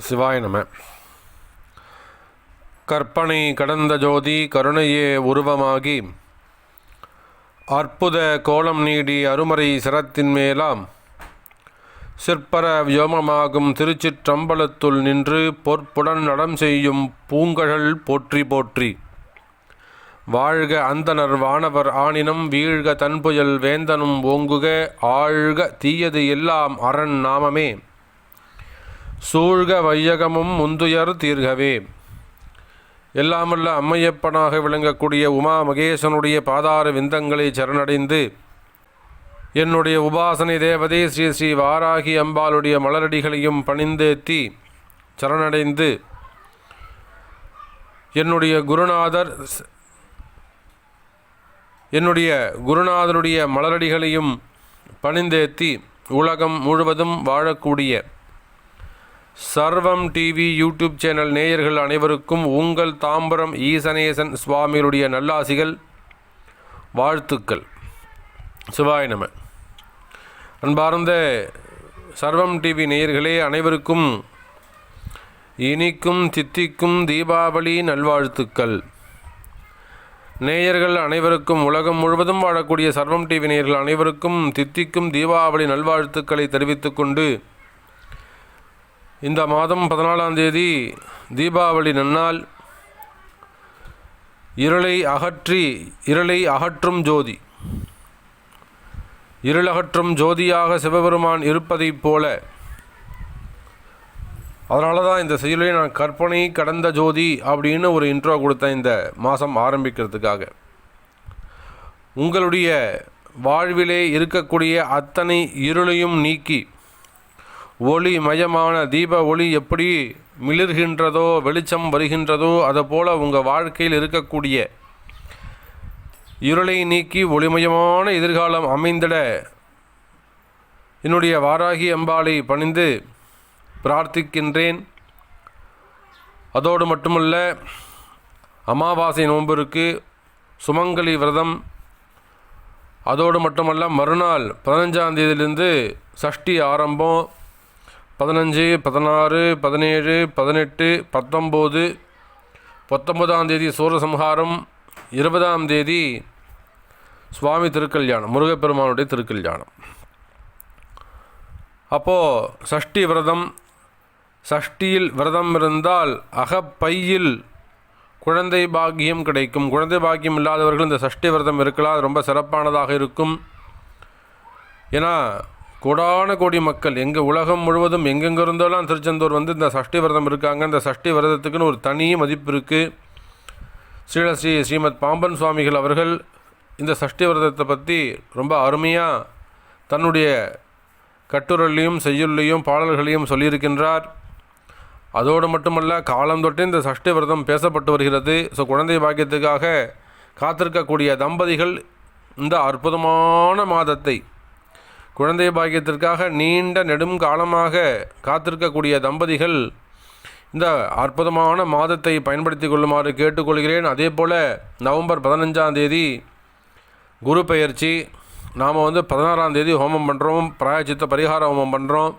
சிவாய நம. கற்பனை கடந்த ஜோதி கருணையே உருவமாகி. அற்புத கோலம் நீடி அருமறை சிரத்தின் மேலாம். சிற்பர வியோமமாகும் திருச்சிற்றம்பலத்துள் நின்று பொற்புடன் நடம் செய்யும் பூங்கழல் போற்றி போற்றி. வாழ்க அந்தணர் வானவர் ஆணினம் வீழ்க தன்புயல் வேந்தனும் ஓங்குக ஆழ்க தீயது எல்லாம் அரண் நாமமே. சூழ்க வையகமும் முந்துயர் தீர்கவே. எல்லாமல்ல அம்மையப்பனாக விளங்கக்கூடிய உமா மகேசனுடைய பாதார விந்தங்களை சரணடைந்து என்னுடைய உபாசனை தேவதை ஸ்ரீ ஸ்ரீ வாராகி அம்பாளுடைய மலரடிகளையும் பணிந்தேத்தி சரணடைந்து என்னுடைய குருநாதர் என்னுடைய குருநாதருடைய மலரடிகளையும் பணிந்தேத்தி உலகம் முழுவதும் வாழக்கூடிய சர்வம் டிவி யூடியூப் சேனல் நேயர்கள் அனைவருக்கும் உங்கள் தாம்பரம் ஈசனேசன் சுவாமிகளுடைய நல்லாசிகள் வாழ்த்துக்கள். சிவாய நம. அன்பார்ந்த சர்வம் டிவி நேயர்களே அனைவருக்கும் இனிக்கும் தித்திக்கும் தீபாவளி நல்வாழ்த்துக்கள். நேயர்கள் அனைவருக்கும் உலகம் முழுவதும் வாழக்கூடிய சர்வம் டிவி நேயர்கள் அனைவருக்கும் தித்திக்கும் தீபாவளி நல்வாழ்த்துக்களை தெரிவித்துக்கொண்டு இந்த மாதம் பதினாலாம் தேதி தீபாவளி நன்னாள். இருளை அகற்றி இருளை அகற்றும் ஜோதி. இருளகற்றும் ஜோதியாக சிவபெருமான் இருப்பதைப் போல. அதனால தான் இந்த செயலை நான் கற்பனை கடந்த ஜோதி அப்படின்னு ஒரு இன்ட்ரோ கொடுத்தேன் இந்த மாதம் ஆரம்பிக்கிறதுக்காக. உங்களுடைய வாழ்விலே இருக்கக்கூடிய அத்தனை இருளையும் நீக்கி ஒளி மயமான தீப ஒளி எப்படி மிளிர்கின்றதோ வெளிச்சம் வருகின்றதோ அதுபோல் உங்கள் வாழ்க்கையில் இருக்கக்கூடிய இருளை நீக்கி ஒளிமயமான எதிர்காலம் அமைந்திட என்னுடைய வாராகி அம்பாளை பணிந்து பிரார்த்திக்கின்றேன். அதோடு மட்டுமல்ல அமாவாசை நோன்பிற்கு சுமங்கலி விரதம் அதோடு மட்டுமல்ல மறுநாள் பதினஞ்சாம் தேதியிலிருந்து சஷ்டி ஆரம்பம் பதினஞ்சு பதினாறு பதினேழு பதினெட்டு பத்தொம்போது பத்தொன்பதாம் தேதி சூரசம்ஹாரம் இருபதாம் தேதி சுவாமி திருக்கல்யாணம் முருகப்பெருமானுடைய திருக்கல்யாணம். அப்போது சஷ்டி விரதம் சஷ்டியில் விரதம் இருந்தால் அகப்பையில் குழந்தை பாக்கியம் கிடைக்கும். குழந்தை பாக்கியம் இல்லாதவர்கள் இந்த சஷ்டி விரதம் இருக்கலாம் அது ரொம்ப சிறப்பானதாக இருக்கும். ஏன்னா கோடான கோடி மக்கள் எங்கள் உலகம் முழுவதும் எங்கெங்க இருந்தாலும் திருச்செந்தூர் வந்து இந்த சஷ்டி விரதம் இருக்காங்க இந்த சஷ்டி விரதத்துக்குன்னு ஒரு தனி மதிப்பு இருக்குது ஸ்ரீலஸ்ரீ ஸ்ரீமத் பாம்பன் சுவாமிகள் அவர்கள் இந்த சஷ்டி விரதத்தை பற்றி ரொம்ப அருமையாக தன்னுடைய கட்டுரையிலையும் செய்யுள்ளையும் பாடல்களையும் சொல்லியிருக்கின்றார். அதோடு மட்டுமல்ல காலம் தொட்டு இந்த சஷ்டி விரதம் பேசப்பட்டு வருகிறது. ஸோ குழந்தை பாக்கியத்துக்காக காத்திருக்கக்கூடிய தம்பதிகள் இந்த அற்புதமான மாதத்தை குழந்தை பாக்கியத்திற்காக நீண்ட நெடும் காலமாக காத்திருக்கக்கூடிய தம்பதிகள் இந்த அற்புதமான மாதத்தை பயன்படுத்தி கொள்ளுமாறு கேட்டுக்கொள்கிறேன். அதே போல் நவம்பர் பதினஞ்சாம் தேதி குரு பெயர்ச்சி. நாம் வந்து பதினாறாம் தேதி ஹோமம் பண்ணுறோம் பிராயச்சித்த பரிகார ஹோமம் பண்ணுறோம்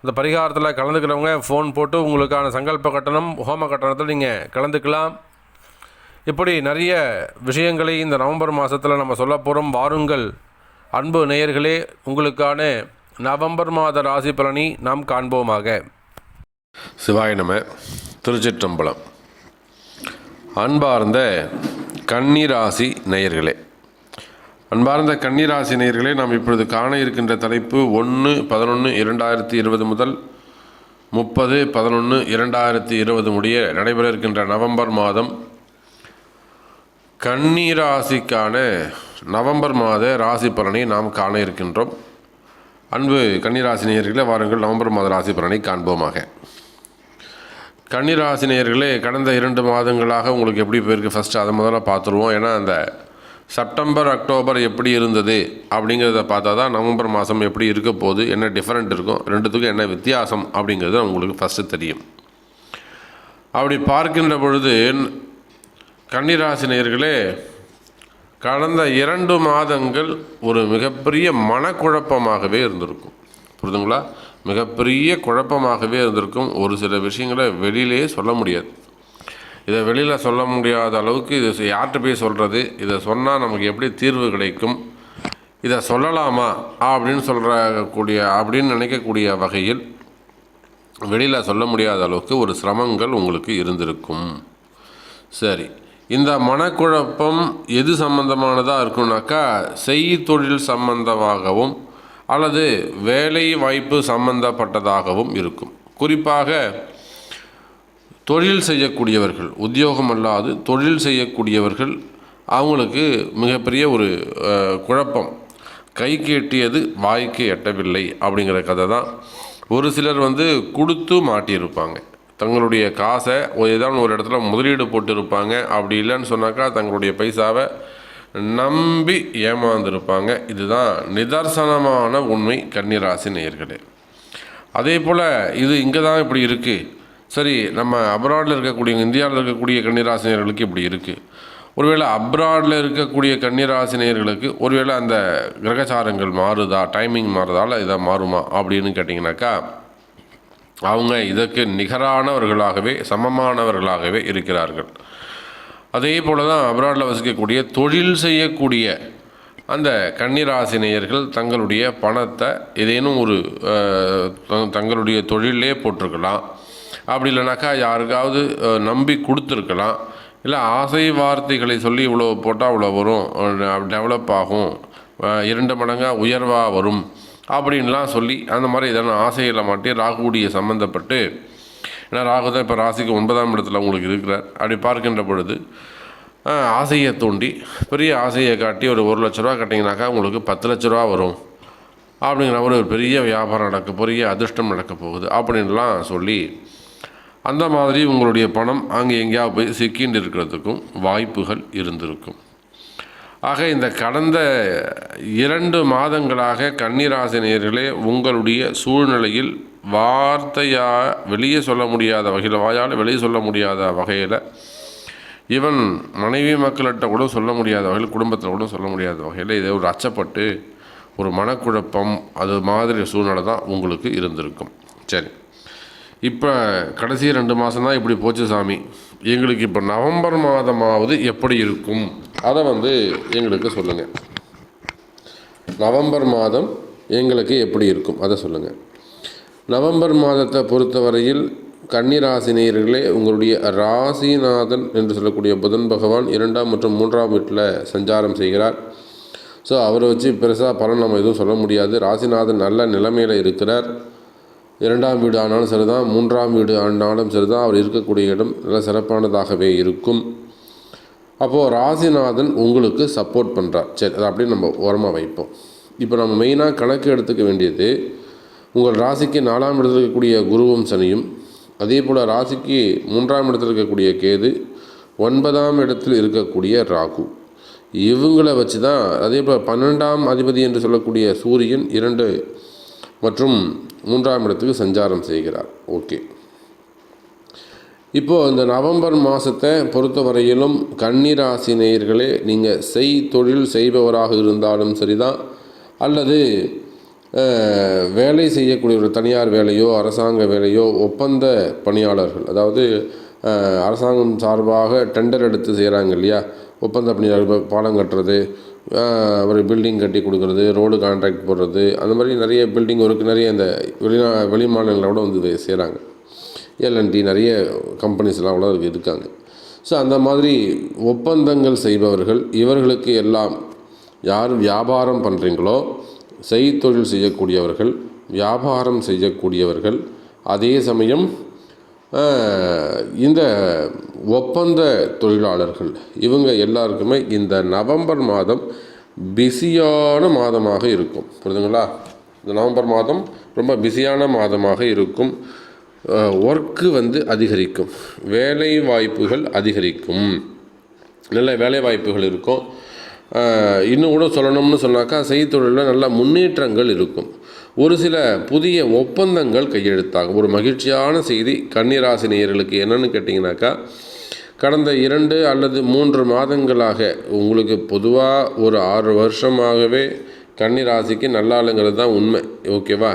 அந்த பரிகாரத்தில் கலந்துக்கிறவங்க ஃபோன் போட்டு உங்களுக்கான சங்கல்ப கட்டணம் ஹோம கட்டணத்தில் நீங்கள் கலந்துக்கலாம். இப்படி நிறைய விஷயங்களை இந்த நவம்பர் மாதத்தில் நம்ம சொல்ல போகிறோம் வாருங்கள். அன்பு நேயர்களே உங்களுக்கான நவம்பர் மாத ராசி பலனை நாம் காண்போமாக. சிவாய நம திருச்சிற்றம்பலம். அன்பார்ந்த கன்னிராசி நேயர்களே அன்பார்ந்த கன்னிராசி நேயர்களே நாம் இப்பொழுது காண இருக்கின்ற தலைப்பு ஒன்று பதினொன்று இரண்டாயிரத்தி இருபது முதல் முப்பது பதினொன்று இரண்டாயிரத்தி இருபது முடிய நடைபெற இருக்கின்ற நவம்பர் மாதம் கன்னிராசிக்கான நவம்பர் மாத ராசி பலனை நாம் காண இருக்கின்றோம். அன்பு கன்னிராசி நேயர்களே வாருங்கள் நவம்பர் மாத ராசி பலனை காண்போமாக. கன்னிராசி நேயர்களே கடந்த இரண்டு மாதங்களாக உங்களுக்கு எப்படி போயிருக்கு? ஃபஸ்ட்டு அதை முதல்ல பார்த்துருவோம். ஏன்னா அந்த செப்டம்பர் அக்டோபர் எப்படி இருந்தது அப்படிங்கிறத பார்த்தா தான் நவம்பர் மாதம் எப்படி இருக்க போகுது என்ன டிஃப்ரெண்ட் இருக்கும் ரெண்டுத்துக்கும் என்ன வித்தியாசம் அப்படிங்கிறது உங்களுக்கு ஃபஸ்ட்டு தெரியும். அப்படி பார்க்கின்ற பொழுது கன்னிராசி நேயர்களே கடந்த இரண்டு மாதங்கள் ஒரு மிகப்பெரிய மனக்குழப்பமாகவே இருந்திருக்கும். புரிதுங்களா? மிகப்பெரிய குழப்பமாகவே இருந்திருக்கும். ஒரு சில விஷயங்களை வெளியிலேயே சொல்ல முடியாது. இதை வெளியில் சொல்ல முடியாத அளவுக்கு இது யார்கிட்ட போய் சொல்கிறது இதை சொன்னால் நமக்கு எப்படி தீர்வு கிடைக்கும்? இதை சொல்லலாமா? அப்படின்னு சொல்கிற கூடிய அப்படின்னு நினைக்கக்கூடிய வகையில் வெளியில் சொல்ல முடியாத அளவுக்கு ஒரு சிரமங்கள் உங்களுக்கு இருந்திருக்கும். சரி. இந்த மனக்குழப்பம் எது சம்பந்தமானதாக இருக்கும்னாக்கா செய்தி தொழில் சம்பந்தமாகவும் அல்லது வேலை வாய்ப்பு சம்பந்தப்பட்டதாகவும் இருக்கும். குறிப்பாக தொழில் செய்யக்கூடியவர்கள் உத்தியோகம் அல்லாது தொழில் செய்யக்கூடியவர்கள் அவங்களுக்கு மிகப்பெரிய ஒரு குழப்பம். கைக்கு எட்டியது வாய்க்கு எட்டவில்லை அப்படிங்கிற கதை தான் ஒரு சிலர் வந்து கொடுத்து மாட்டியிருப்பாங்க. தங்களுடைய காசை ஒரு ஏதாவது ஒரு இடத்துல முதலீடு போட்டிருப்பாங்க. அப்படி இல்லைன்னு சொன்னாக்கா தங்களுடைய பைசாவை நம்பி ஏமாந்துருப்பாங்க. இதுதான் நிதர்சனமான உண்மை கன்னிராசி நேயர்களே. அதே போல் இது இங்கே தான் இப்படி இருக்குது சரி நம்ம அப்ராடில் இருக்கக்கூடிய இந்தியாவில் இருக்கக்கூடிய கன்னிராசினியர்களுக்கு இப்படி இருக்குது ஒருவேளை அப்ராடில் இருக்கக்கூடிய கன்னிராசினியர்களுக்கு ஒருவேளை அந்த கிரகச்சாரங்கள் மாறுதா டைமிங் மாறுதால இதை மாறுமா அப்படின்னு கேட்டிங்கனாக்கா அவங்க இதற்கு நிகரானவர்களாகவே சமமானவர்களாகவே இருக்கிறார்கள். அதே போல தான் அப்ராடில் வசிக்கக்கூடிய தொழில் செய்யக்கூடிய அந்த கன்னிராசினியர்கள் தங்களுடைய பணத்தை ஏதேனும் ஒரு த- தங்களுடைய தொழிலே போட்டிருக்கலாம். அப்படி இல்லைனாக்கா யாருக்காவது நம்பி கொடுத்துருக்கலாம். இல்லை ஆசை வார்த்தைகளை சொல்லி இவ்வளோ போட்டால் இவ்வளோ வரும் டெவலப் ஆகும் இரண்டு மடங்காக உயர்வாக வரும். அப்படின்லாம் சொல்லி அந்த மாதிரி எதனா ஆசைகளை மாட்டி ராகுடைய சம்மந்தப்பட்டு ஏன்னா ராகு தான் இப்போ ராசிக்கு ஒன்பதாம் இடத்துல உங்களுக்கு இருக்கிறார். அப்படி பார்க்கின்ற பொழுது ஆசையை தூண்டி பெரிய ஆசையை காட்டி ஒரு ஒரு லட்ச ரூபா கட்டிங்கனாக்கா உங்களுக்கு பத்து லட்ச ரூபா வரும். அப்படிங்கிற ஒரு பெரிய வியாபாரம் நடக்க பெரிய அதிர்ஷ்டம் நடக்க போகுது அப்படின்லாம் சொல்லி அந்த மாதிரி உங்களுடைய பணம் அங்கே எங்கேயாவது போய் சிக்கிண்டு இருக்கிறதுக்கும் வாய்ப்புகள் இருந்திருக்கும். ஆக இந்த கடந்த இரண்டு மாதங்களாக கன்னிராசினியர்களே உங்களுடைய சூழ்நிலையில் வார்த்தையாக வெளியே சொல்ல முடியாத வகையில் வாயால் வெளியே சொல்ல முடியாத வகையில் ஈவன் மனைவி மக்கள்கிட்ட கூட சொல்ல முடியாத வகையில் குடும்பத்தில் கூட சொல்ல முடியாத வகையில் இதை ஒரு அச்சப்பட்டு ஒரு மனக்குழப்பம் அது மாதிரி சூழ்நிலை தான் உங்களுக்கு இருந்திருக்கும். சரி. இப்போ கடைசி ரெண்டு மாதம் தான் இப்படி போச்சு சாமி. எங்களுக்கு இப்போ நவம்பர் மாதமாவது எப்படி இருக்கும்? அதை வந்து எங்களுக்கு சொல்லுங்கள் நவம்பர் மாதம் எங்களுக்கு எப்படி இருக்கும்? அதை சொல்லுங்கள் நவம்பர் மாதத்தை பொறுத்தவரையில் கன்னிராசினியர்களே உங்களுடைய ராசிநாதன் என்று சொல்லக்கூடிய புதன் பகவான் இரண்டாம் மற்றும் மூன்றாம் வீட்டில் சஞ்சாரம் செய்கிறார். ஸோ அவரை வச்சு பெருசாக பலன் நம்ம எதுவும் சொல்ல முடியாது. ராசிநாதன் நல்ல நிலைமையில் இருக்கிறார். இரண்டாம் வீடு ஆனாலும் சரிதான் மூன்றாம் வீடு ஆனாலும் சரிதான். அவர் இருக்கக்கூடிய இடம் நல்ல சிறப்பானதாகவே இருக்கும். அப்போது ராசிநாதன் உங்களுக்கு சப்போர்ட் பண்ணுறார் சரி அதை அப்படியே நம்ம ஓரமாக வைப்போம். இப்போ நம்ம மெயினாக கணக்கு எடுத்துக்க வேண்டியது உங்கள் ராசிக்கு நாலாம் இடத்தில் இருக்கக்கூடிய குருவும் சனியும் அதே போல் ராசிக்கு மூன்றாம் இடத்தில் இருக்கக்கூடிய கேது ஒன்பதாம் இடத்தில் இருக்கக்கூடிய ராகு. இவங்கள வச்சு தான் அதே போல் பன்னெண்டாம் அதிபதி என்று சொல்லக்கூடிய சூரியன் இரண்டு மற்றும் மூன்றாம் இடத்துக்கு சஞ்சாரம் செய்கிறார். ஓகே. இப்போது இந்த நவம்பர் மாதத்தை பொறுத்தவரையிலும் கன்னிராசி நேயர்களே நீங்கள் செய் தொழில் செய்பவராக இருந்தாலும் சரிதான். அல்லது வேலை செய்யக்கூடிய ஒரு தனியார் வேலையோ அரசாங்க வேலையோ ஒப்பந்த பணியாளர்கள் அதாவது அரசாங்கம் சார்பாக டெண்டர் எடுத்து செய்கிறாங்க இல்லையா? ஒப்பந்த பணியாளர்கள் பாலம் கட்டுறது ஒரு பில்டிங் கட்டி கொடுக்குறது ரோடு கான்ட்ராக்ட் போடுறது அந்த மாதிரி நிறைய பில்டிங் ஒர்க் நிறைய இந்த வெளிநா வெளி மாநிலங்களோட வந்து செய்கிறாங்க எல்என்டி நிறைய கம்பெனிஸ்லாம் கூட இருக்காங்க. ஸோ அந்த மாதிரி ஒப்பந்தங்கள் செய்பவர்கள் இவர்களுக்கு எல்லாம் யார் வியாபாரம் பண்ணுறீங்களோ செய்தொழில் செய்யக்கூடியவர்கள் வியாபாரம் செய்யக்கூடியவர்கள் அதே சமயம் இந்த ஒப்பந்த தொழிலாளர்கள் இவங்க எல்லாருக்குமே இந்த நவம்பர் மாதம் பிஸியான மாதமாக இருக்கும். புரியுதுங்களா இந்த நவம்பர் மாதம் ரொம்ப பிஸியான மாதமாக இருக்கும். ஒர்க்கு வந்து அதிகரிக்கும். வேலை வாய்ப்புகள் அதிகரிக்கும். நல்ல வேலை வாய்ப்புகள் இருக்கும். இன்னும் கூட சொல்லணும்னு சொன்னாக்கா செய்தித்தொழிலில் நல்ல முன்னேற்றங்கள் இருக்கும். ஒரு சில புதிய ஒப்பந்தங்கள் கையெழுத்தாகும். ஒரு மகிழ்ச்சியான செய்தி கன்னிராசி நேயர்களுக்கு என்னன்னு கேட்டிங்கனாக்கா கடந்த இரண்டு அல்லது மூன்று மாதங்களாக உங்களுக்கு பொதுவாக ஒரு ஆறு வருஷமாகவே கன்னிராசிக்கு நல்லாளுங்கிறது தான் உண்மை. ஓகேவா?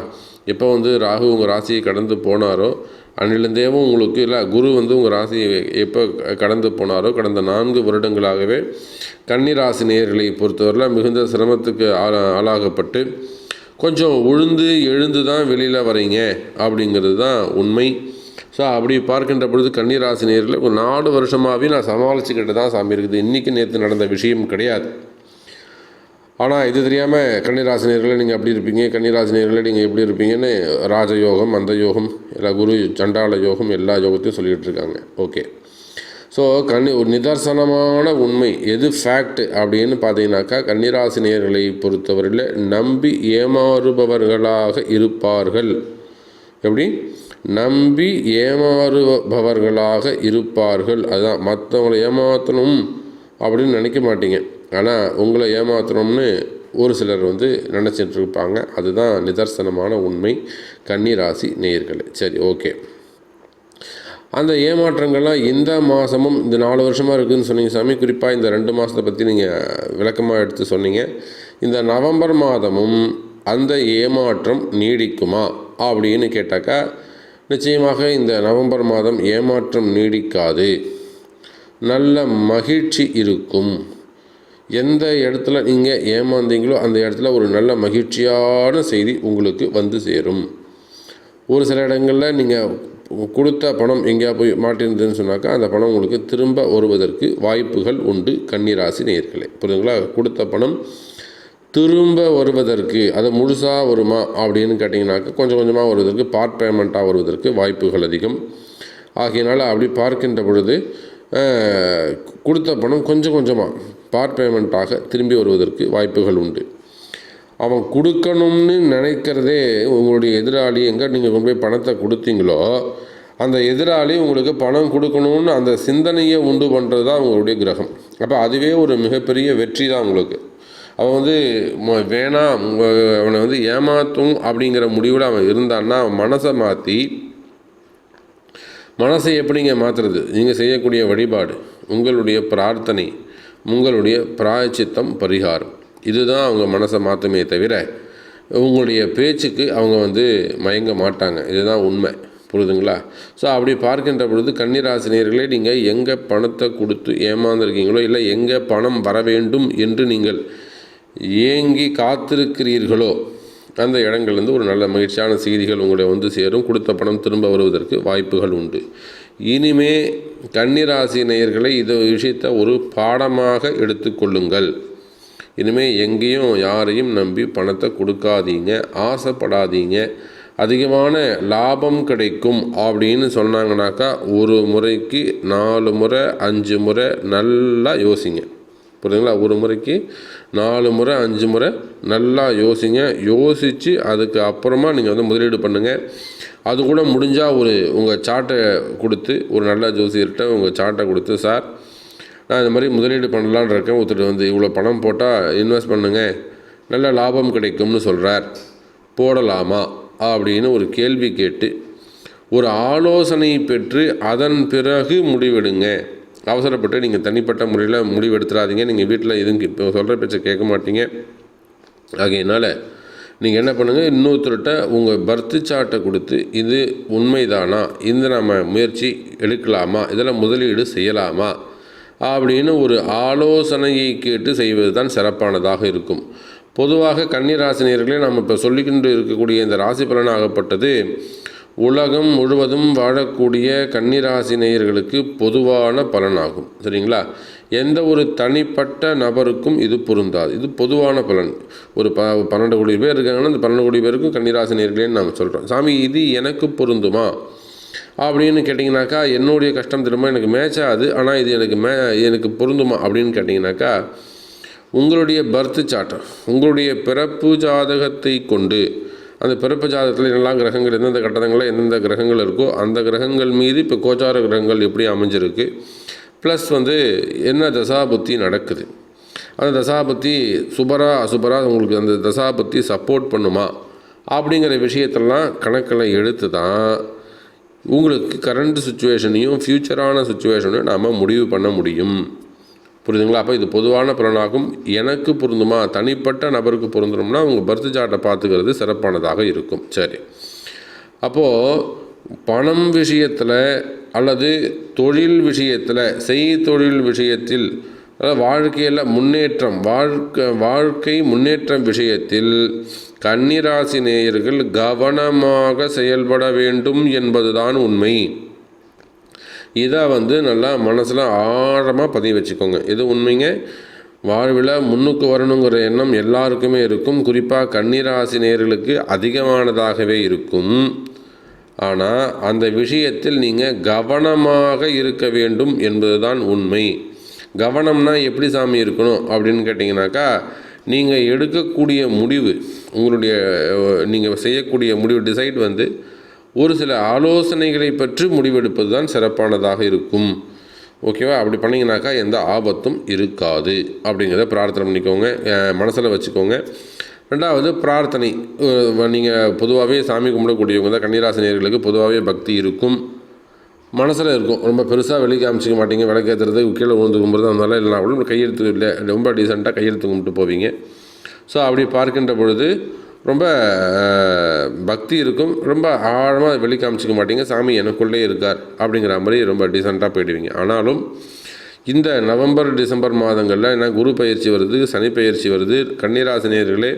எப்போ வந்து ராகு உங்கள் ராசியை கடந்து போனாரோ அன்னிலிருந்தேவும் உங்களுக்கு இல்லை குரு வந்து உங்கள் ராசியை எப்போ கடந்து போனாரோ கடந்த நான்கு வருடங்களாகவே கன்னி ராசி நேர்களை பொறுத்தவரையில் மிகுந்த சிரமத்துக்கு ஆளா ஆளாகப்பட்டு கொஞ்சம் உழுந்து எழுந்து தான் வெளியில் வரீங்க அப்படிங்கிறது தான் உண்மை. ஸோ அப்படி பார்க்கின்ற பொழுது கன்னிராசி நேரில் ஒரு நாலு வருஷமாகவே நான் சமாளிச்சுக்கிட்டு தான் சாமி இருக்குது. இன்றைக்கி நேற்று நடந்த விஷயம் கிடையாது. ஆனால் இது தெரியாமல் கன்னிராசினியர்களை நீங்கள் அப்படி இருப்பீங்க? கன்னிராசினியர்களை நீங்கள் எப்படி இருப்பீங்கன்னு ராஜயோகம் அந்த யோகம் எல்லா குரு சண்டாள யோகம் எல்லா யோகத்தையும் சொல்லிகிட்டு இருக்காங்க. ஓகே. ஸோ கன்னி ஒரு நிதர்சனமான உண்மை எது ஃபேக்ட் அப்படின்னு பார்த்தீங்கன்னாக்கா கன்னிராசினியர்களை பொறுத்தவரையில் நம்பி ஏமாறுபவர்களாக இருப்பார்கள். எப்படி? நம்பி ஏமாறுபவர்களாக இருப்பார்கள். அதுதான் மற்றவங்களை ஏமாற்றணும் அப்படின்னு நினைக்க மாட்டீங்க. ஆனால் உங்களை ஏமாற்றணும்னு ஒரு சிலர் வந்து நினச்சிட்டு இருப்பாங்க அதுதான் நிதர்சனமான உண்மை. கன்னிராசி நேயர்களே. சரி ஓகே. அந்த ஏமாற்றங்கள்லாம் இந்த மாதமும் இந்த நாலு வருஷமாக இருக்குதுன்னு சொன்னீங்க சாமி. குறிப்பாக இந்த ரெண்டு மாதத்தை பற்றி நீங்கள் விளக்கமாக எடுத்து சொன்னீங்க. இந்த நவம்பர் மாதமும் அந்த ஏமாற்றம் நீடிக்குமா அப்படின்னு கேட்டாக்கா நிச்சயமாக இந்த நவம்பர் மாதம் ஏமாற்றம் நீடிக்காது. நல்ல மகிழ்ச்சி இருக்கும். எந்த இடத்துல நீங்கள் ஏமாந்தீங்களோ அந்த இடத்துல ஒரு நல்ல மகிழ்ச்சியான செய்தி உங்களுக்கு வந்து சேரும். ஒரு சில இடங்களில் நீங்கள் கொடுத்த பணம் எங்கேயா போய் மாட்டிருந்ததுன்னு சொன்னாக்கா அந்த பணம் உங்களுக்கு திரும்ப வருவதற்கு வாய்ப்புகள் உண்டு. கன்னிராசி நேர்களே புரியுதுங்களா? கொடுத்த பணம் திரும்ப வருவதற்கு அது முழுசாக வருமா அப்படின்னு கேட்டிங்கனாக்கா கொஞ்சம் கொஞ்சமாக வருவதற்கு பார்ட் பேமெண்ட்டாக வருவதற்கு வாய்ப்புகள் அதிகம். ஆகையினால் அப்படி பார்க்கின்ற பொழுது கொடுத்த பணம் கொஞ்சம் கொஞ்சமாக பார்ட் பேமெண்ட்டாக திரும்பி வருவதற்கு வாய்ப்புகள் உண்டு. அவன் கொடுக்கணும்னு நினைக்கிறதே உங்களுடைய எதிராளி எங்கே நீங்கள் கொண்டு போய் பணத்தை கொடுத்தீங்களோ அந்த எதிராளி உங்களுக்கு பணம் கொடுக்கணும்னு அந்த சிந்தனையை உண்டு பண்ணுறது தான் உங்களுடைய கிரகம். அப்போ அதுவே ஒரு மிகப்பெரிய வெற்றி தான் உங்களுக்கு. அவன் வந்து ம- வேணாம் அவனை வந்து ஏமாற்றும் அப்படிங்கிற முடிவில் அவன் இருந்தான்னா அவன் மனசை மாற்றி மனசை எப்படிங்க மாற்றுறது நீங்கள் செய்யக்கூடிய வழிபாடு உங்களுடைய பிரார்த்தனை உங்களுடைய பிராயச்சித்தம் பரிகாரம். இதுதான் அவங்க மனசை மாற்றுமே தவிர உங்களுடைய பேச்சுக்கு அவங்க வந்து மயங்க மாட்டாங்க. இதுதான் உண்மை. புரியுதுங்களா? ஸோ அப்படி பார்க்கின்ற பொழுது கன்னிராசினியர்களே நீங்கள் எங்கே பணத்தை கொடுத்து ஏமாந்துருக்கீங்களோ இல்லை எங்கே பணம் வர வேண்டும் என்று நீங்கள் ஏங்கி காத்திருக்கிறீர்களோ அந்த இடங்கள்லேருந்து ஒரு நல்ல மகிழ்ச்சியான செய்திகள் உங்களை வந்து சேரும். கொடுத்த பணம் திரும்ப வருவதற்கு வாய்ப்புகள் உண்டு. இனிமே கன்னிராசி நேயர்களை இது விஷயத்தை ஒரு பாடமாக எடுத்துக்கொள்ளுங்கள் இனிமேல் எங்கேயும் யாரையும் நம்பி பணத்தை கொடுக்காதீங்க ஆசைப்படாதீங்க. அதிகமான லாபம் கிடைக்கும் அப்படின்னு சொன்னாங்கனாக்கா ஒரு முறைக்கு நாலு முறை அஞ்சு முறை நல்லா யோசிங்க. புரியுதுங்களா? ஒரு முறைக்கு நாலு முறை அஞ்சு முறை நல்லா யோசிங்க. யோசித்து அதுக்கு அப்புறமா நீங்கள் வந்து முதலீடு பண்ணுங்கள் அது கூட முடிஞ்சால் ஒரு உங்கள் சார்ட்டை கொடுத்து ஒரு நல்ல ஜோசியர்கிட்ட உங்கள் சார்ட்டை கொடுத்து சார் நான் இந்த மாதிரி முதலீடு பண்ணலான்னு இருக்கேன். ஒருத்தர் வந்து இவ்வளோ பணம் போட்டால் இன்வெஸ்ட் பண்ணுங்கள் நல்ல லாபம் கிடைக்கும்னு சொல்கிறார் போடலாமா? அப்படின்னு ஒரு கேள்வி கேட்டு ஒரு ஆலோசனை பெற்று அதன் பிறகு முடிவெடுங்க. அவசரப்பட்டு நீங்கள் தனிப்பட்ட முறையில் முடிவெடுத்துடாதீங்க நீங்கள் வீட்டில் எதுவும் இப்போ சொல்கிற பேச்சை கேட்க மாட்டீங்க. ஆகையினால் நீங்கள் என்ன பண்ணுங்கள் இன்னொருத்தர்கிட்ட உங்கள் பர்த்து சார்ட்டை கொடுத்து இது உண்மைதானா? இந்த நம்ம முயற்சி எடுக்கலாமா? இதில் முதலீடு செய்யலாமா? அப்படின்னு ஒரு ஆலோசனையை கேட்டு செய்வது தான் சிறப்பானதாக இருக்கும். பொதுவாக கன்னிராசினியர்களே நாம் இப்போ சொல்லிக்கொண்டு இருக்கக்கூடிய இந்த ராசி பலனாகப்பட்டது உலகம் முழுவதும் வாழக்கூடிய கன்னிராசினியர்களுக்கு பொதுவான பலனாகும். சரிங்களா? எந்த ஒரு தனிப்பட்ட நபருக்கும் இது பொருந்தாது. இது பொதுவான பலன். ஒரு ப பன்னெண்டு கோடி பேர் இருக்காங்கன்னா அந்த பன்னெண்டு கோடி பேருக்கும் கன்னிராசினியர்களேன்னு நாம் சொல்கிறோம் சாமி இது எனக்கு பொருந்துமா? அப்படின்னு கேட்டிங்கனாக்கா என்னுடைய கஷ்டம் திரும்ப எனக்கு மேட்ச் ஆகுது ஆனால் இது எனக்கு மே எனக்கு பொருந்துமா? அப்படின்னு கேட்டிங்கனாக்கா உங்களுடைய பர்த் சாட்டம் உங்களுடைய பிறப்பு ஜாதகத்தை கொண்டு அந்த பிறப்பு ஜாதகத்தில் என்னெல்லாம் கிரகங்கள் எந்தெந்த கட்டணங்களில் எந்தெந்த கிரகங்கள் இருக்கோ அந்த கிரகங்கள் மீது இப்போ கோச்சார கிரகங்கள் எப்படி அமைஞ்சிருக்கு? ப்ளஸ் வந்து என்ன தசாபுத்தி நடக்குது? அந்த தசாபத்தி சுபரா அசுபரா உங்களுக்கு அந்த தசாபத்தி சப்போர்ட் பண்ணுமா? அப்படிங்கிற விஷயத்தெல்லாம் கணக்கில் எடுத்து தான் உங்களுக்கு கரண்ட் சுச்சுவேஷனையும் ஃப்யூச்சரான சுச்சுவேஷனையும் நாம் முடிவு பண்ண முடியும். புரியுதுங்களா? அப்போ இது பொதுவான பலனாகும். எனக்கு பொருந்துமா? தனிப்பட்ட நபருக்கு பொருந்தணும்னா உங்கள் பர்த் சார்ட்டை பார்த்துக்கிறது சிறப்பானதாக இருக்கும். சரி. அப்போது பணம் விஷயத்தில் அல்லது தொழில் விஷயத்தில் செய் தொழில் விஷயத்தில் அதாவது வாழ்க்கையில் முன்னேற்றம் வாழ்க்கை வாழ்க்கை முன்னேற்றம் விஷயத்தில் கன்னிராசி நேயர்கள் கவனமாக செயல்பட வேண்டும் என்பதுதான் உண்மை. இதை வந்து நல்லா மனசில் ஆழமாக பதிய வச்சுக்கோங்க. இது உண்மைங்க? வாழ்வில் முன்னுக்கு வரணுங்கிற எண்ணம் எல்லாருக்குமே இருக்கும். குறிப்பாக கன்னிராசி நேர்களுக்கு அதிகமானதாகவே இருக்கும். ஆனால் அந்த விஷயத்தில் நீங்கள் கவனமாக இருக்க வேண்டும் என்பதுதான் உண்மை. கவனம்னா எப்படி சாமி இருக்கணும் அப்படின்னு கேட்டிங்கனாக்கா நீங்கள் எடுக்கக்கூடிய முடிவு உங்களுடைய நீங்கள் செய்யக்கூடிய முடிவு டிசைட் வந்து ஒரு சில ஆலோசனைகளை பற்றி முடிவெடுப்பது தான் சிறப்பானதாக இருக்கும். ஓகேவா? அப்படி பண்ணிங்கனாக்கா எந்த ஆபத்தும் இருக்காது அப்படிங்கிறத பிரார்த்தனை பண்ணிக்கோங்க. மனசில் வச்சுக்கோங்க. ரெண்டாவது பிரார்த்தனை. நீங்கள் பொதுவாகவே சாமி கும்பிடக்கூடியவங்க தான் கன்னிராசினியர்களுக்கு பொதுவாகவே பக்தி இருக்கும். மனசில் இருக்கும். ரொம்ப பெருசாக வெளியே காமிச்சிக்க மாட்டீங்க. விளக்கேற்றுறது கீழே உழுந்து கும்பிட்றது அதனால இல்லைனா கூட கையெழுத்து இல்லை. ரொம்ப டீசெண்டாக கையெழுத்து கும்பிட்டு போவீங்க. ஸோ அப்படி பார்க்கின்ற பொழுது ரொம்ப பக்தி இருக்கும். ரொம்ப ஆழமாக வெளி காமிச்சிக்க மாட்டீங்க. சாமி எனக்குள்ளே இருக்கார் அப்படிங்கிற மாதிரி ரொம்ப டீசெண்டாக போயிடுவீங்க. ஆனாலும் இந்த நவம்பர் டிசம்பர் மாதங்களில் என்ன குரு பயிற்சி வருது சனி பயிற்சி வருது கன்னிராசினியர்களே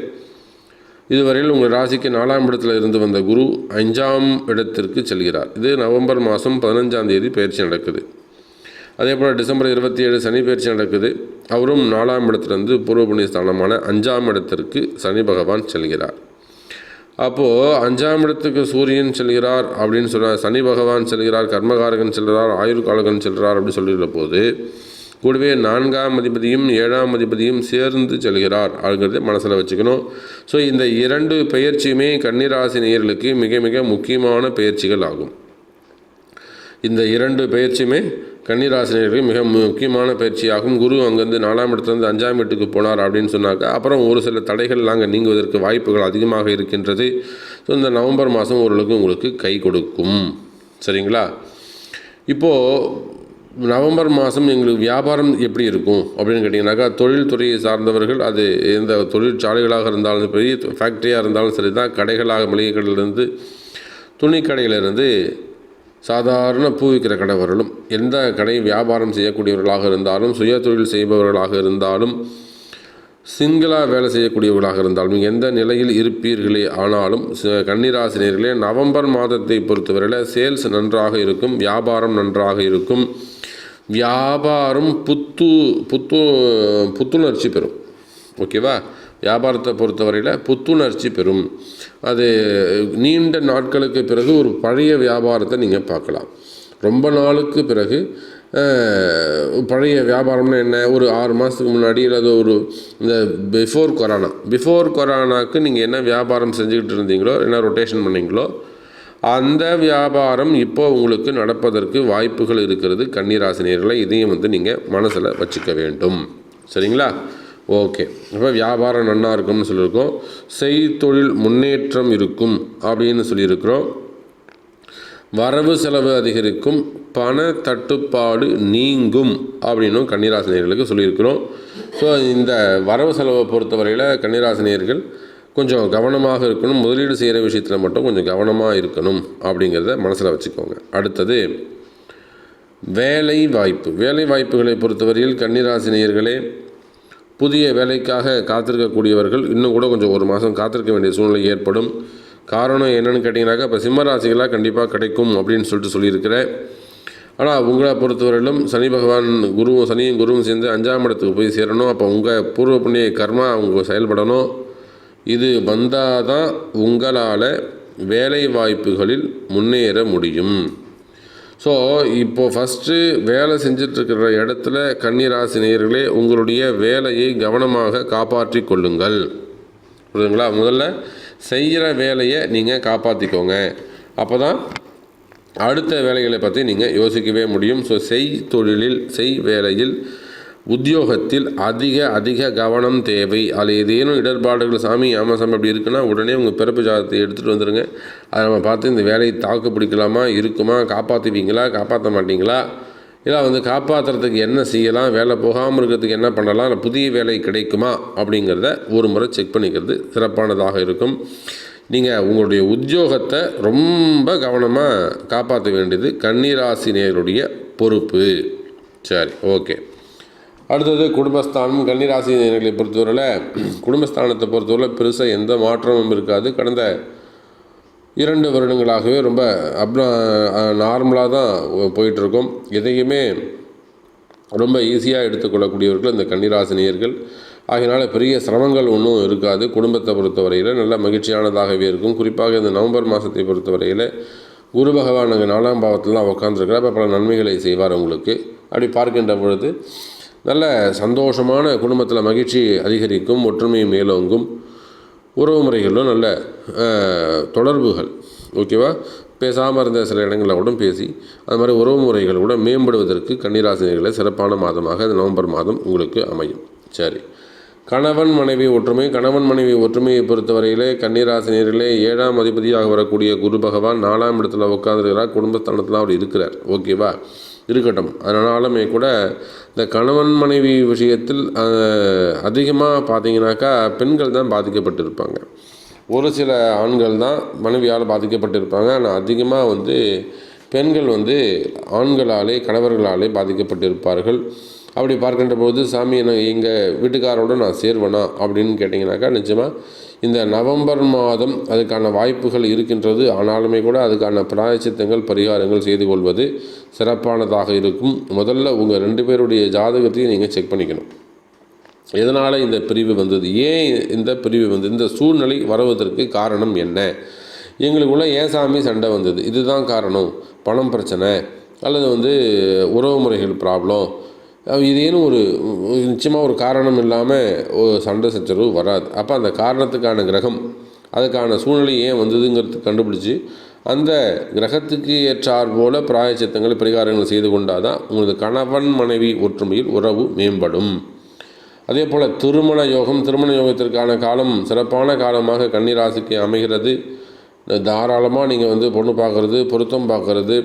இதுவரையில் உங்கள் ராசிக்கு நாலாம் இடத்துல இருந்து வந்த குரு அஞ்சாம் இடத்திற்கு செல்கிறார். இது நவம்பர் மாதம் பதினஞ்சாம் தேதி பயிற்சி நடக்குது. அதே போல் டிசம்பர் இருபத்தி ஏழு சனி பயிற்சி நடக்குது. அவரும் நாலாம் இடத்துலேருந்து பூர்வ புண்ணிய ஸ்தானமான அஞ்சாம் இடத்திற்கு சனி பகவான் செல்கிறார். அப்போது அஞ்சாம் இடத்துக்கு சூரியன் செல்கிறார் அப்படின்னு சொல்கிறார் சனி பகவான் செல்கிறார் கர்மகாரகன் செல்கிறார் ஆயுர்காலகன் செல்கிறார் அப்படின்னு சொல்லியிருந்த போது கூடவே நான்காம் அதிபதியும் ஏழாம் அதிபதியும் சேர்ந்து செல்கிறார் அப்படிங்கிறத மனசில் வச்சுக்கணும். ஸோ இந்த இரண்டு பயிற்சியுமே கன்னிராசி நேயர்களுக்கு மிக மிக முக்கியமான பயிற்சிகள் ஆகும். இந்த இரண்டு பயிற்சியுமே கன்னிராசினியர்களுக்கு மிக முக்கியமான பயிற்சியாகும். குரு அங்கேருந்து நாலாம் இடத்துலேருந்து அஞ்சாம் வீட்டுக்கு போனார் அப்படின்னு சொன்னாக்கா அப்புறம் ஒரு சில தடைகள் அங்கே நீங்குவதற்கு வாய்ப்புகள் அதிகமாக இருக்கின்றது. ஸோ இந்த நவம்பர் மாதம் ஓரளவுக்கு உங்களுக்கு கை கொடுக்கும். சரிங்களா? இப்போது நவம்பர் மாதம் எங்களுக்கு வியாபாரம் எப்படி இருக்கும்? அப்படின்னு கேட்டிங்கனாக்கா தொழில்துறையை சார்ந்தவர்கள் அது எந்த தொழிற்சாலைகளாக இருந்தாலும் பெரிய ஃபேக்ட்ரியாக இருந்தாலும் சரி தான் கடைகளாக மளிகை கடையிலேருந்து துணி சாதாரண பூ விற்கிற கடை எந்த கடை வியாபாரம் செய்யக்கூடியவர்களாக இருந்தாலும் சுய தொழில் செய்பவர்களாக இருந்தாலும் சிங்கிளாக வேலை செய்யக்கூடியவர்களாக இருந்தாலும் எந்த நிலையில் இருப்பீர்களே ஆனாலும் கன்னிராசினியர்களே நவம்பர் மாதத்தை பொறுத்தவரையில் சேல்ஸ் நன்றாக இருக்கும் வியாபாரம் நன்றாக இருக்கும். வியாபாரம் புத்து புத்து புத்துணர்ச்சி பெறும். ஓகேவா? வியாபாரத்தை பொறுத்தவரையில் புத்துணர்ச்சி பெறும். அது நீண்ட நாட்களுக்கு பிறகு ஒரு பழைய வியாபாரத்தை நீங்கள் பார்க்கலாம். ரொம்ப நாளுக்கு பிறகு பழைய வியாபாரம்னா என்ன? ஒரு ஆறு மாதத்துக்கு முன்னாடி அல்லது ஒரு இந்த பிஃபோர் கொரோனா பிஃபோர் கொரோனாக்கு நீங்கள் என்ன வியாபாரம் செஞ்சுக்கிட்டு இருந்தீங்களோ என்ன ரொட்டேஷன் பண்ணீங்களோ அந்த வியாபாரம் இப்போ உங்களுக்கு நடப்பதற்கு வாய்ப்புகள் இருக்கிறது. கன்னிராசினியர்களை இதையும் வந்து நீங்கள் மனசில் வச்சுக்க வேண்டும். சரிங்களா? ஓகே. இப்போ வியாபாரம் நன்னா இருக்கும்னு சொல்லியிருக்கோம். செய்தொழில் முன்னேற்றம் இருக்கும் அப்படின்னு சொல்லியிருக்கிறோம். வரவு செலவு அதிகரிக்கும் பண தட்டுப்பாடு நீங்கும் அப்படின்னும் கன்னிராசினியர்களுக்கு சொல்லியிருக்கிறோம். ஸோ இந்த வரவு செலவை பொறுத்தவரையில் கன்னிராசினியர்கள் கொஞ்சம் கவனமாக இருக்கணும். முதலீடு செய்கிற விஷயத்தில் மட்டும் கொஞ்சம் கவனமாக இருக்கணும் அப்படிங்கிறத மனசில் வச்சுக்கோங்க. அடுத்தது வேலை வாய்ப்பு வேலை வாய்ப்புகளை பொறுத்தவரையில் கன்னிராசினியர்களே புதிய வேலைக்காக காத்திருக்கக்கூடியவர்கள் இன்னும் கூட கொஞ்சம் ஒரு மாதம் காத்திருக்க வேண்டிய சூழ்நிலை ஏற்படும். காரணம் என்னென்னு கேட்டிங்கனாக்கா இப்போ சிம்மராசிகளாக கண்டிப்பாக கிடைக்கும் அப்படின்னு சொல்லிட்டு சொல்லியிருக்கிறேன். ஆனால் உங்களை பொறுத்தவரையிலும் சனி பகவான் குருவும் சனியும் குருவும் சேர்ந்து அஞ்சாம் இடத்துக்கு போய் சேரணும். அப்போ உங்கள் பூர்வ புண்ணிய கர்மா அவங்க செயல்படணும். இது வந்தால் தான் உங்களால் வேலை வாய்ப்புகளில் முன்னேற முடியும். ஸோ இப்போ ஃபஸ்ட்டு வேலை செஞ்சிட்ருக்கிற இடத்துல கன்னிராசி நேயர்களே உங்களுடைய வேலையை கவனமாக காப்பாற்றி கொள்ளுங்கள். புரியுதுங்களா? முதல்ல செய்கிற வேலையை நீங்கள் காப்பாற்றிக்கோங்க அப்போ தான் அடுத்த வேலைகளை பற்றி நீங்கள் யோசிக்கவே முடியும். ஸோ செய் தொழிலில் செய் வேலையில் உத்தியோகத்தில் அதிக அதிக கவனம் தேவை. அதில் ஏதேனும் இடர்பாடுகள் சாமி ஆமாம் சாமி அப்படி இருக்குன்னா உடனே உங்கள் பிறப்பு ஜாதகத்தை எடுத்துகிட்டு வந்துடுங்க அதை நம்ம பார்த்து இந்த வேலையை தாக்கு பிடிக்கலாமா இருக்குமா காப்பாற்றுவீங்களா காப்பாற்ற மாட்டீங்களா? இல்லை வந்து காப்பாற்றுறதுக்கு என்ன செய்யலாம் வேலை போகாமல் இருக்கிறதுக்கு என்ன பண்ணலாம் இல்லை புதிய வேலை கிடைக்குமா அப்படிங்கிறத ஒரு முறை செக் பண்ணிக்கிறது சிறப்பானதாக இருக்கும். நீங்கள் உங்களுடைய உத்தியோகத்தை ரொம்ப கவனமாக காப்பாற்ற வேண்டியது கன்னிராசினியருடைய பொறுப்பு. சரி ஓகே அடுத்தது குடும்பஸ்தானம். கன்னிராசினியர்களை பொறுத்தவரையில் குடும்பஸ்தானத்தை பொறுத்தவரை பெருசாக எந்த மாற்றமும் இருக்காது. கடந்த இரண்டு வருடங்களாகவே ரொம்ப அப்னா நார்மலாக uh, தான் போயிட்டுருக்கோம். எதையுமே ரொம்ப ஈஸியாக எடுத்துக்கொள்ளக்கூடியவர்கள் இந்த கன்னிராசினியர்கள் ஆகினால பெரிய சிரமங்கள் ஒன்றும் இருக்காது. குடும்பத்தை பொறுத்தவரையில் நல்ல மகிழ்ச்சியானதாகவே இருக்கும். குறிப்பாக இந்த நவம்பர் மாதத்தை பொறுத்தவரையில் குரு பகவான் அங்கே நாலாம் பாவத்திலாம் உட்காந்துருக்கிறார் அப்போ பல நன்மைகளை செய்வார் உங்களுக்கு அப்படி பார்க்கின்ற பொழுது நல்ல சந்தோஷமான குடும்பத்தில் மகிழ்ச்சி அதிகரிக்கும் ஒற்றுமை மேலோங்கும். உறவு முறைகளிலும் நல்ல தொடர்புகள். ஓகேவா பேசாமல் இருந்த சில இடங்களில் கூட பேசி அது மாதிரி உறவு முறைகள் கூட மேம்படுவதற்கு கன்னிராசினிகளை சிறப்பான மாதமாக நவம்பர் மாதம் உங்களுக்கு அமையும். சரி. கணவன் மனைவி ஒற்றுமை கணவன் மனைவி ஒற்றுமையை பொறுத்தவரையிலே கன்னிராசினியர்களே ஏழாம் அதிபதியாக வரக்கூடிய குரு பகவான் நாலாம் இடத்துல உட்காந்துருக்கிறார் குடும்பஸ்தானத்தில் அவர் இருக்கிறார். ஓகேவா இருக்கட்டும். அதனாலுமே கூட இந்த கணவன் மனைவி விஷயத்தில் அதிகமாக பார்த்தீங்கன்னாக்கா பெண்கள் தான் பாதிக்கப்பட்டிருப்பாங்க. ஒரு சில ஆண்கள் தான் மனைவியால் பாதிக்கப்பட்டிருப்பாங்க. ஆனால் அதிகமாக வந்து பெண்கள் வந்து ஆண்களாலே கணவர்களாலே பாதிக்கப்பட்டிருப்பார்கள். அப்படி பார்க்கின்ற போது சாமி நான் எங்கள் வீட்டுக்காரோட நான் சேர்வேனா? அப்படின்னு கேட்டிங்கனாக்கா நிச்சயமாக இந்த நவம்பர் மாதம் அதுக்கான வாய்ப்புகள் இருக்கின்றது. ஆனாலுமே கூட அதுக்கான பிராயச்சித்தங்கள் பரிகாரங்கள் செய்து கொள்வது சிறப்பானதாக இருக்கும். முதல்ல உங்கள் ரெண்டு பேருடைய ஜாதகத்தையும் நீங்கள் செக் பண்ணிக்கணும். எதனால் இந்த பிரிவு வந்தது? ஏன் இந்த பிரிவு வந்தது? இந்த சூழ்நிலை வருவதற்கு காரணம் என்ன? எங்களுக்குள்ள ஏன் சாமி சண்டை வந்தது? இதுதான் காரணம். பணம் பிரச்சனை. அல்லது வந்து உறவு முறைகள் ப்ராப்ளம் இதேன்னு ஒரு நிச்சயமாக ஒரு காரணம் இல்லாமல் ஒரு சண்டை சச்சரவு வராது. அப்போ அந்த காரணத்துக்கான கிரகம் அதுக்கான சூழ்நிலை ஏன் வந்ததுங்கிறது கண்டுபிடிச்சி அந்த கிரகத்துக்கு ஏற்றார் போல பிராயச்சித்தங்கள் பரிகாரங்கள் செய்து கொண்டால் தான் உங்களது கணவன் மனைவி ஒற்றுமையில் உறவு மேம்படும். அதே போல் திருமண யோகம் திருமண யோகத்திற்கான காலம் சிறப்பான காலமாக கன்னிராசிக்கு அமைகிறது. தாராளமாக நீங்கள் வந்து பொண்ணு பார்க்குறது பொருத்தம் பார்க்குறது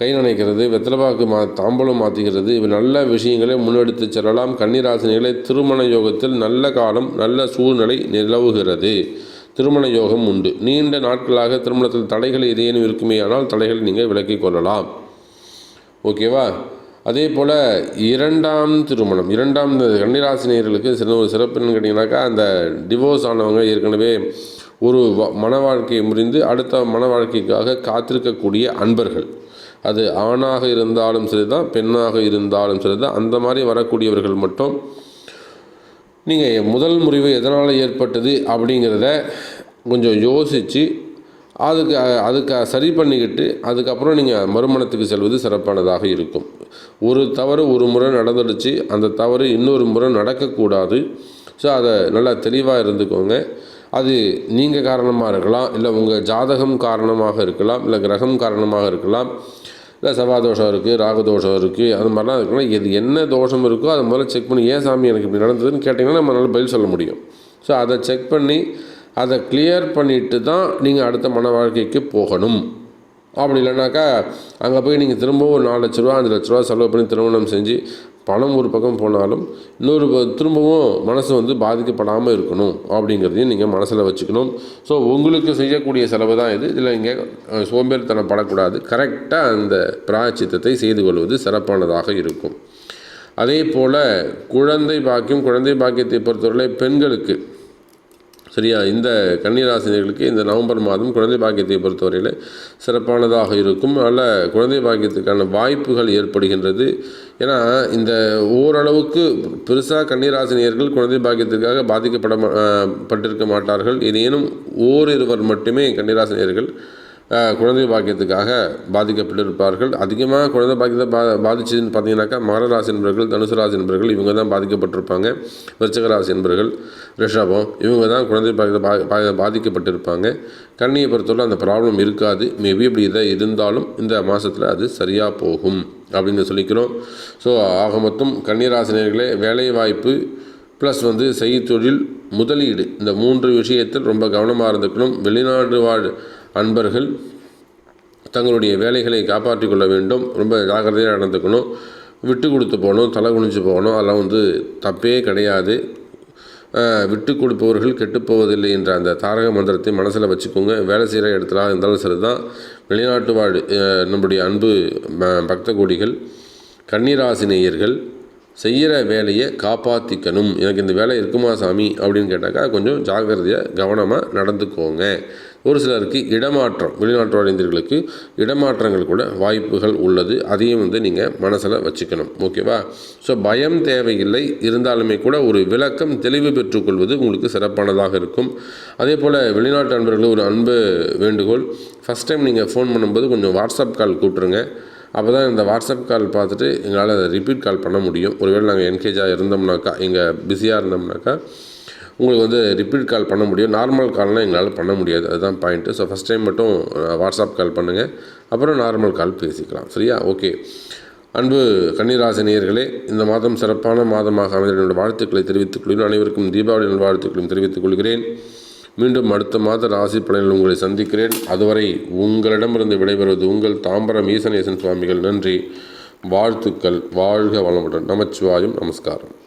கை நனைக்கிறது வெத்தலைப்பாக்கு மா தாம்பலம் மாற்றிக்கிறது இவை நல்ல விஷயங்களை முன்னெடுத்து செல்லலாம். கன்னிராசினிகளை திருமண யோகத்தில் நல்ல காலம் நல்ல சூழ்நிலை நிலவுகிறது. திருமண யோகம் உண்டு. நீண்ட நாட்களாக திருமணத்தில் தடைகள் ஏதேனும் இருக்குமே ஆனால் தடைகளை நீங்கள் விலக்கிக் கொள்ளலாம். ஓகேவா? அதே போல் இரண்டாம் திருமணம். இரண்டாம் இந்த கன்னிராசினியர்களுக்கு சில ஒரு சிறப்புன்னு கேட்டிங்கனாக்கா அந்த டிவோர்ஸ் ஆனவங்க ஏற்கனவே ஒரு வ- மன வாழ்க்கையை முறிந்து அடுத்த மன வாழ்க்கைக்காக காத்திருக்கக்கூடிய அன்பர்கள். அது ஆணாக இருந்தாலும் சரிதான் பெண்ணாக இருந்தாலும் சரிதான். அந்த மாதிரி வரக்கூடியவர்கள் மட்டும் நீங்கள் முதல் முறிவு எதனால் ஏற்பட்டது அப்படிங்கிறத கொஞ்சம் யோசித்து அதுக்கு அதுக்கு சரி பண்ணிக்கிட்டு அதுக்கப்புறம் நீங்கள் மறுமணத்துக்கு செல்வது சிறப்பானதாக இருக்கும். ஒரு தவறு ஒரு முறை நடந்துடுச்சு அந்த தவறு இன்னொரு முறை நடக்கக்கூடாது. ஸோ அதை நல்லா தெளிவாக இருந்துக்கோங்க. அது நீங்கள் காரணமாக இருக்கலாம் இல்லை உங்கள் ஜாதகம் காரணமாக இருக்கலாம் இல்லை கிரகம் காரணமாக இருக்கலாம் இல்லை செவ்வாய் இருக்குது ராகதோஷம் இருக்குது அது மாதிரிலாம் இருக்கலாம் இது என்ன தோஷம் இருக்கோ அதை முதல்ல செக் பண்ணி ஏன் சாமி எனக்கு இப்படி நடந்ததுன்னு கேட்டிங்கன்னா நம்மளால பதில் சொல்ல முடியும். ஸோ அதை செக் பண்ணி அதை கிளியர் பண்ணிட்டு தான் நீங்கள் அடுத்த மன வாழ்க்கைக்கு போகணும். அப்படி இல்லைனாக்கா அங்கே போய் நீங்கள் திரும்பவும் ஒரு நாலு லட்ச ரூபா அஞ்சு லட்ச ரூபா செலவு பண்ணி திருமணம் செஞ்சு பணம் ஒரு பக்கம் போனாலும் இன்னொரு திரும்பவும் மனசு வந்து பாதிக்கப்படாமல் இருக்கணும் அப்படிங்கிறதையும் நீங்கள் மனசில் வச்சுக்கணும். ஸோ உங்களுக்கு செய்யக்கூடிய செலவு தான் இது. இதில் இங்கே சோம்பேறித்தனம் படக்கூடாது. கரெக்டாக அந்த பிராயச்சித்தத்தை செய்து கொள்வது சிறப்பானதாக இருக்கும். அதே போல் குழந்தை பாக்கியம் குழந்தை பாக்கியத்தை பொறுத்தவரை பெண்களுக்கு சரியா? இந்த கன்னிராசினியர்களுக்கு இந்த நவம்பர் மாதம் குழந்தை பாக்கியத்தை பொறுத்தவரையில் சிறப்பானதாக இருக்கும். நல்ல குழந்தை பாக்கியத்துக்கான வாய்ப்புகள் ஏற்படுகின்றது. ஏன்னா இந்த ஓரளவுக்கு பெருசாக கன்னிராசினியர்கள் குழந்தை பாக்கியத்துக்காக பாதிக்கப்பட மா- பட்டிருக்க மாட்டார்கள். ஏதேனும் ஓரிருவர் மட்டுமே கன்னிராசினியர்கள் குழந்தை பாக்கியத்துக்காக பாதிக்கப்பட்டிருப்பார்கள். அதிகமாக குழந்தை பாக்கியத்தை பா பாதிச்சதுன்னு பார்த்தீங்கன்னாக்கா மகர ராசி என்பர்கள் தனுசு ராசி என்பர்கள் இவங்க தான் பாதிக்கப்பட்டிருப்பாங்க. விருச்சக ராசி என்பர்கள் ரிஷபம் இவங்க தான் குழந்தை பாக்கியத்தை பா பாதிக்கப்பட்டிருப்பாங்க. கண்ணியை பொறுத்தவரை அந்த ப்ராப்ளம் இருக்காது. மேபி இப்படி இதை இருந்தாலும் இந்த மாதத்தில் அது சரியாக போகும் அப்படின்னு சொல்லிக்கிறோம். ஸோ ஆக மொத்தம் கன்னிராசினியர்களே வேலை வாய்ப்பு ப்ளஸ் வந்து செய்தொழில் முதலீடு. இந்த மூன்று விஷயத்தில் ரொம்ப கவனமாக இருந்துக்கணும். வெளிநாடு வாழ் அன்பர்கள் தங்களுடைய வேலைகளை காப்பாற்றிக் கொள்ள வேண்டும். ரொம்ப ஜாக்கிரதையாக நடந்துக்கணும். விட்டு கொடுத்து போகணும் தலை குனிஞ்சு போகணும். அதெல்லாம் வந்து தப்பே கிடையாது. விட்டு கொடுப்பவர்கள் கெட்டுப்போவதில்லை என்ற அந்த தாரக மந்திரத்தை மனசில் வச்சுக்கோங்க. வேலை செய்கிற இடத்துல இருந்தாலும் சரி தான் வெளிநாட்டு வாழ் நம்முடைய அன்பு பக்த கோடிகள் கன்னிராசி நேயர்கள் செய்கிற வேலையை காப்பாற்றிக்கணும் எனக்கு இந்த வேலை இருக்குமா சாமி? அப்படின்னு கேட்டாக்கா கொஞ்சம் ஜாக்கிரதையாக கவனமாக நடந்துக்கோங்க. ஒரு சிலருக்கு இடமாற்றம் வெளிநாட்டு வாழ்ந்தர்களுக்கு இடமாற்றங்கள் கூட வாய்ப்புகள் உள்ளது. அதையும் வந்து நீங்கள் மனசில் வச்சுக்கணும். ஓகேவா ஸோ பயம் தேவையில்லை. இருந்தாலுமே கூட ஒரு விளக்கம் தெளிவு பெற்றுக்கொள்வது உங்களுக்கு சிறப்பானதாக இருக்கும். அதே போல் வெளிநாட்டு நண்பர்கள் ஒரு அன்பு வேண்டுகோள். ஃபஸ்ட் டைம் நீங்கள் ஃபோன் பண்ணும்போது கொஞ்சம் வாட்ஸ்அப் கால் கூப்பிட்ருங்க அப்போ தான் இந்த வாட்ஸ்அப் கால் பார்த்துட்டு எங்களால் ரிப்பீட் கால் பண்ண முடியும். ஒருவேளை நாங்கள் என்கேஜாக இருந்தோம்னாக்கா எங்கள் பிஸியாக இருந்தோம்னாக்கா உங்களுக்கு வந்து ரிப்பீட் கால் பண்ண முடியும். நார்மல் கால்னால் எங்களால் பண்ண முடியாது. அதுதான் பாயிண்ட்டு ஸோ ஃபஸ்ட் டைம் மட்டும் வாட்ஸ்அப் கால் பண்ணுங்கள் அப்புறம் நார்மல் கால் பேசிக்கலாம். சரியா? ஓகே அன்பு கன்னிராசினியர்களே இந்த மாதம் சிறப்பான மாதமாக அமைந்த வாழ்த்துக்களை தெரிவித்துக் கொள்கிறேன். அனைவருக்கும் தீபாவளி நல்வாழ்த்துக்களையும் தெரிவித்துக் கொள்கிறேன். மீண்டும் அடுத்த மாத ராசி பலனில் உங்களை சந்திக்கிறேன். அதுவரை உங்களிடமிருந்து விடைபெறுவது உங்கள் தாம்பரம் ஈசனேசன் சுவாமிகள். நன்றி. வாழ்த்துக்கள். வாழ்க வளமுடன். நமச்சிவாயும். நமஸ்காரம்.